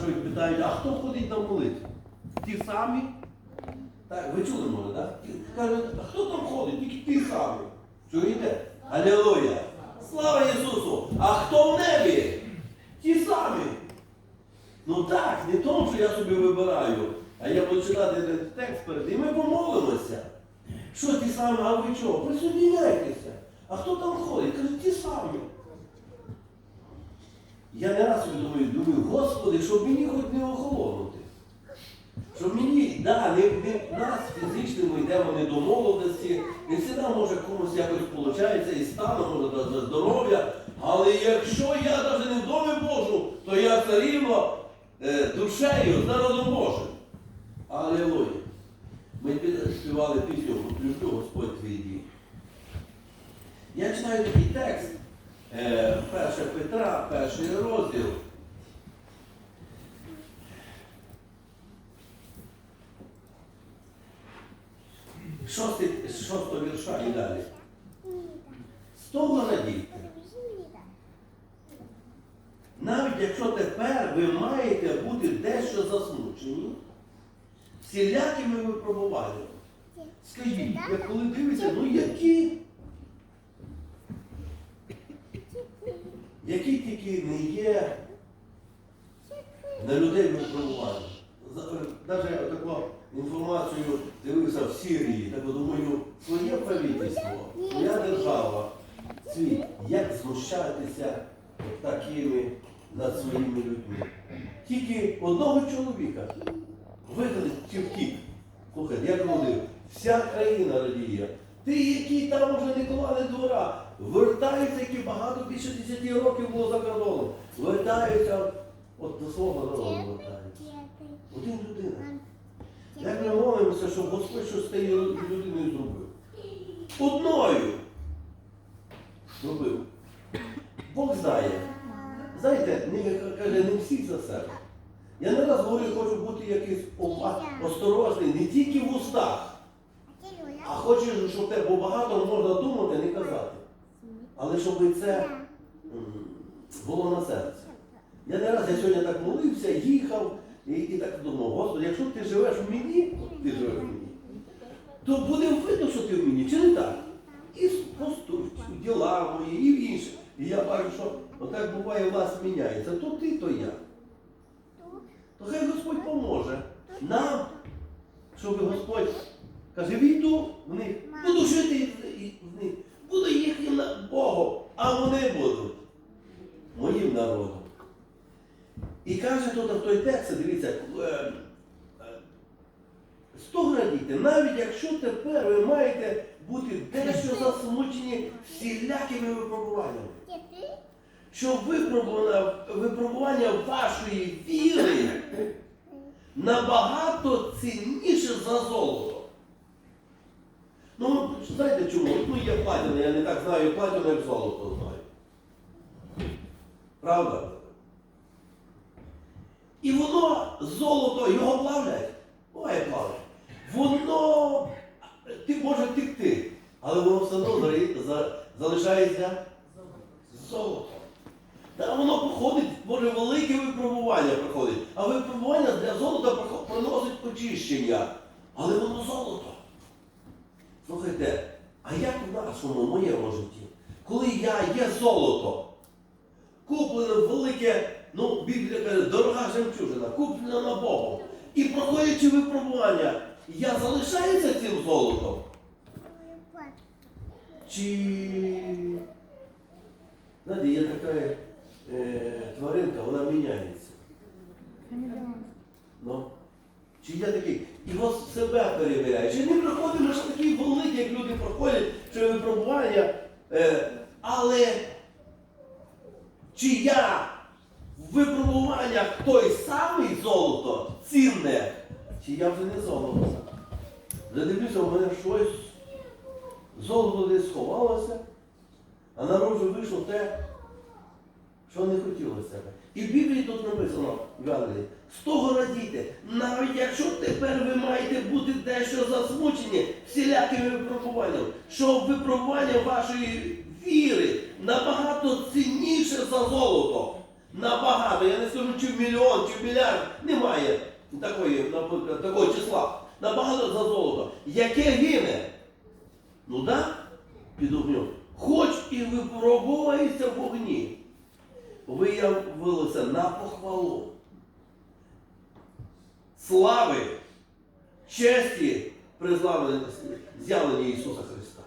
спрашують, питають, а хто ходить на молитву? Ті самі? Так, ви чули, може, так? Кажуть, а хто там ходить? Тільки ті самі. Чуєте? Алілуя! Слава Ісусу! А хто в небі? Ті самі. Ну так, не тому, що я собі вибираю, а я буду читати текст перед і ми помолимося. Що ті самі, а ви чого? Присоединяйтеся. А хто там ходить? Кажуть, ті самі. Я не раз думаю, думаю, Господи, щоб мені хоч не охолонути. Щоб мені, да, не, не нас фізично ми йдемо не до молодості, не завжди може комусь якось виходить, і стану, може до здоров'я. Але якщо я навіть не в домі Божу, то я все рівно е, душею з народом Божим. Алілуя. Ми співали пісню Люблю Господь твій дій. Я читаю такий текст, 1 Петра, перший розділ. Шостий, шостого вірша і далі. З того радійте. Навіть якщо тепер ви маєте бути дещо засмучені всілякими випробуваннями. Скажіть, як коли дивиться, ну які? Які тільки не є на людей випробування. Навіть таку інформацію дивився в Сирії, так думаю, своє правительство, своя держава, світ, як знущатися такими над своїми людьми. Тільки одного чоловіка виклик чи втік. Слухайте, як вони, вся країна радіє. Ти, який там уже не клали двора, вертаються, які багато більше 10 років було за кордоном. Вертаються от до свого народу вертаються. Один людина. Як ми молимося, щоб Господь щось з тією людиною зробив? Одною зробив. Бог знає. Знаєте, не, каже, не всі за себе. Я не раз говорю, хочу бути якийсь осторожний, не тільки в устах, а хочу, щоб те, бо багато можна думати, не казати. Але щоб це було на серці. Я не раз я сьогодні так молився, їхав і, і так думав, Господи, якщо ти живеш в мені, ти живеш в мені, то буде видно, що ти в мені, чи не так? І поступки, діла мої, і в інше. І я бачу, що отак буває, вас міняється. То ти, то я. То хай Господь поможе нам, щоб Господь каже, війду в них, буду жити в них, буду їхнім Богом, а вони будуть моїм народом. І каже тут в той текст, дивіться, е, е, з того радійте, навіть якщо тепер ви маєте бути дещо засмучені всілякими випробуваннями що випробування, вашої віри набагато цінніше за золото. Ну, знаєте чому? Ну, є платіна, я не так знаю платіну, як золото знаю. Правда? І воно, золото, його плавлять. Буває плавлять. Воно ти може втекти, але воно все одно за- за- залишається золотом. Та воно походить, може велике випробування приходить, а випробування для золота приносить очищення. Але воно золото. Слухайте, а як в нашому моєму житті? Коли я є золото, куплене велике, ну, Біблія каже, дорога жемчужина, куплена Богом. І проходячи випробування, я залишаюся цим золотом? Чи знаєте, є така е, тваринка, вона міняється. Ну. Чи я такий? І ось себе перевіряє. Чи не проходимо що такі великі, як люди проходять, що випробування. Е, але чи я в випробуваннях той самий золото цінне, чи я вже не золото? Вже дивлюся, у мене щось золото десь сховалося, а наружу вийшло те, що не хотілося. І в Біблії тут написано, Євангелії, з того радійте, навіть якщо тепер ви маєте бути дещо засмучені всілякими випробуваннями, що випробування вашої віри набагато цінніше за золото. Набагато, я не скажу, чи в мільйон, чи мільярд. Немає такої, наприклад, такого числа. Набагато за золото. Яке гине? Ну да, під огнем. Хоч і випробувається в вогні. Виявилося на похвалу. Слави, честі, призлавлення з'явлення Ісуса Христа.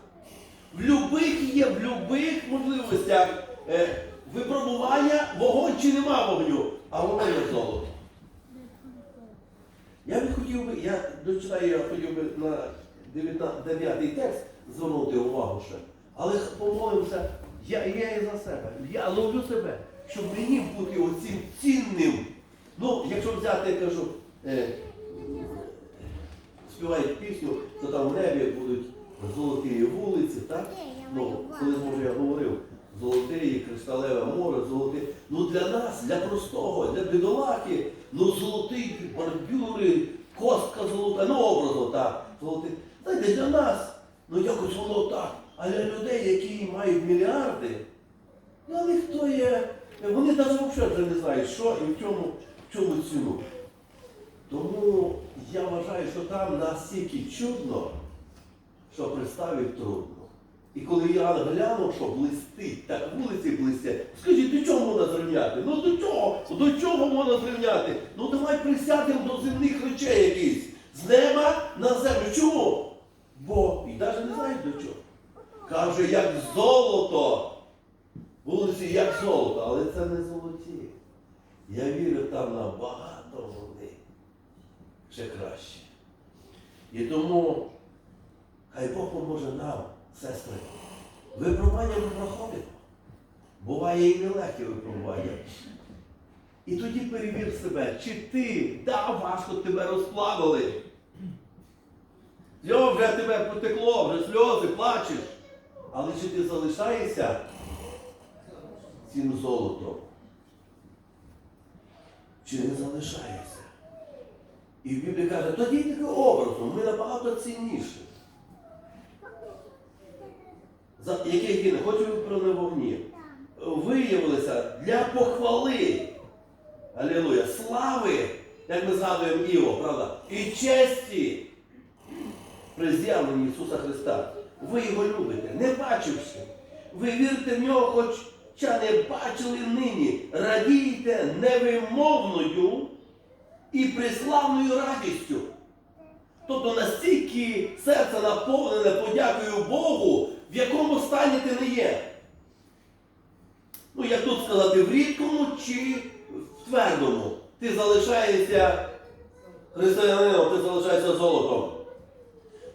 В любих є, в любих можливостях е, випробування, вогонь чи нема вогню, а воно є золото. Я би хотів би, я дочитаю, я хотів би на 9 текст звернути увагу ще. Але помолимося, я, я і за себе. Я ловлю себе, щоб мені бути оцим цінним. Ну, якщо взяти, я кажу, е, співають пісню, то там в небі будуть золоті вулиці, так? Ну, коли може я говорив, золотий, кришталеве море, золоте. Ну для нас, для простого, для бідолаки, ну золотий бордюри, костка золота, ну образно так, золотий. Знаєте, для нас, ну якось воно так. А для людей, які мають мільярди, ну ніхто є. Вони навіть взагалі вже не знають, що і в чому, в чому ціну. Тому я вважаю, що там настільки чудно, що представить трудно. І коли я глянув, що блистить, так вулиці блистять, скажіть, до чого можна зрівняти? Ну до чого? До чого можна зрівняти? Ну давай присядемо до земних речей якісь. З неба на землю. Чому? Бо і навіть не знають до чого. Каже, як золото. Вулиці як золото, але це не золоті. Я вірю, там набагато вони ще краще. І тому хай Бог поможе нам, сестри. Випробування ми проходимо. Буває і нелегке випробування. І тоді перевір себе, чи ти, да, важко тебе розплавили. Йо, вже тебе потекло, вже сльози, плачеш. Але чи ти залишаєшся цим золотом? Чи не залишаєшся? І в Біблії каже, тоді таким образом, ми набагато цінніші. За яке гине, хочу про вогні. Виявилися для похвали. Алілуя, слави, як ми згадуємо Іво, правда, і честі при з'явленні Ісуса Христа. Ви його любите, не бачивши. Ви вірите в нього, хоча не бачили нині. Радійте невимовною і приславною радістю. Тобто настільки серце наповнене подякою Богу, в якому стані ти не є. Ну, як тут сказати, в рідкому чи в твердому. Ти залишаєшся християнином, ти залишаєшся золотом.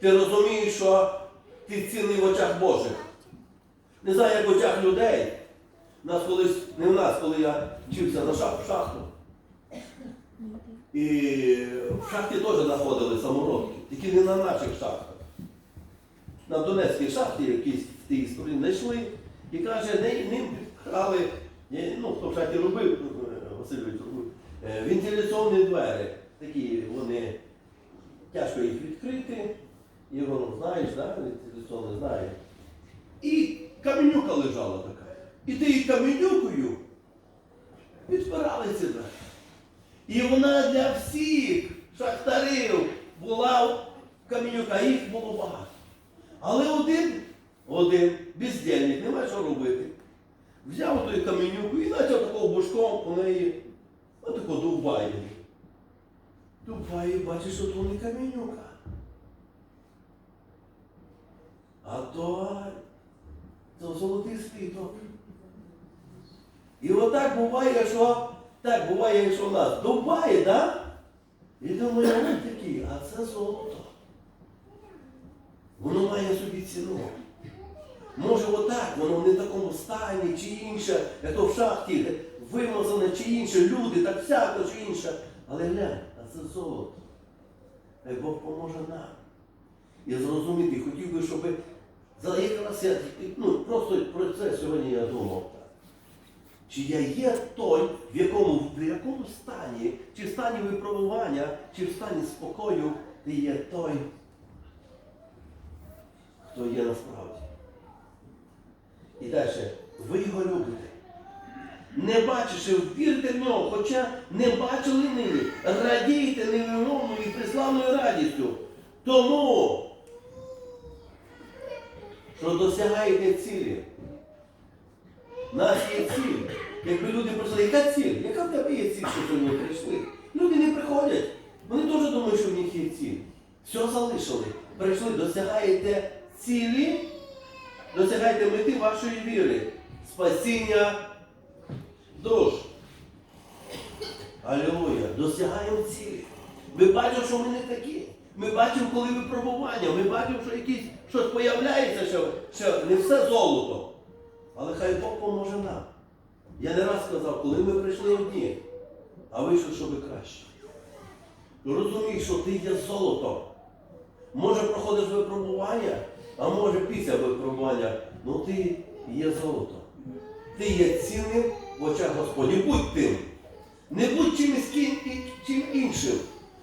Ти розумієш, що ти цінний в очах Божих. Не знаю, як в очах людей. Нас колись, не в нас, коли я вчився на шах, в шахту. І в шахті теж знаходили самородки, тільки не на наших шахтах. На Донецькій шахті якісь в тій стороні знайшли і каже, ним підкрали, е, ну, хто в робив, е, Васильович робив, е, вентиляційні двері. Такі вони тяжко їх відкрити, і воно знаєш, да, вентиляційні знає. І каменюка лежала така. І тією каменюкою підпирали ці двері. І вона для всіх шахтарів була каменюка, їх було багато. Але один, один бездельник, немає що робити. Взяв ту каменюку і почав такого бушком у неї отако довбає. Довбає, бачиш, то не каменюка. А то, то золотий слідок. І отак буває, що так буває, що в нас довбає, так? І думаю, ось такі, а це золото. Воно має собі ціну. Може отак, воно не в такому стані, чи інше, як то в шахті вимазане, чи інше, люди, так всяко, чи інше. Але глянь, а це золото. Хай Бог поможе нам. І зрозуміти, хотів би, щоб якраз я, ну, просто про це сьогодні я думав. так. Чи я є той, в якому, в якому стані, чи в стані випробування, чи в стані спокою, ти є той, хто є насправді. І далі, ви його любите. не бачивши, вірте в нього, хоча не бачили нині, радійте невимовною і преславною радістю. Тому, що досягаєте цілі. У нас є ціль. Якби люди прийшли, яка ціль? Яка в тебе є ціль, що сьогодні прийшли? Люди не приходять. Вони теж думають, що в них є ціль. Все залишили. Прийшли, досягаєте цілі, досягаєте мети вашої віри. Спасіння душ. Алілуя. Досягаємо цілі. Ми бачимо, що ми не такі. Ми бачимо, коли випробування, ми бачимо, що якісь щось появляється, що, що не все золото. Але хай Бог поможе нам. Я не раз сказав, коли ми прийшли одні, а вийшло, щоб краще. Розумій, що ти є золото. Може проходиш випробування, а може після випробування, ну ти є золото. Ти є цінним в очах Господні. Будь тим. Не будь чимось чим іншим.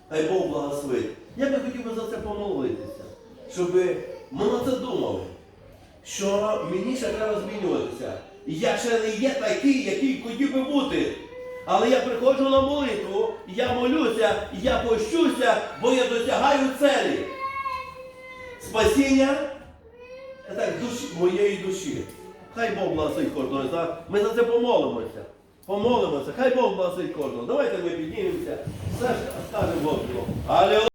Хай Бог благословить. Я би хотів за це помолитися, щоб ми на це думали що мені ще треба змінюватися. Я ще не є такий, який хотів би бути. Але я приходжу на молитву, я молюся, я пощуся, бо я досягаю целі. Спасіння так, душі, моєї душі. Хай Бог благословить кожного. За... Ми за це помолимося. Помолимося. Хай Бог благословить кожного. Давайте ми піднімемося. Все ж скажемо Богу.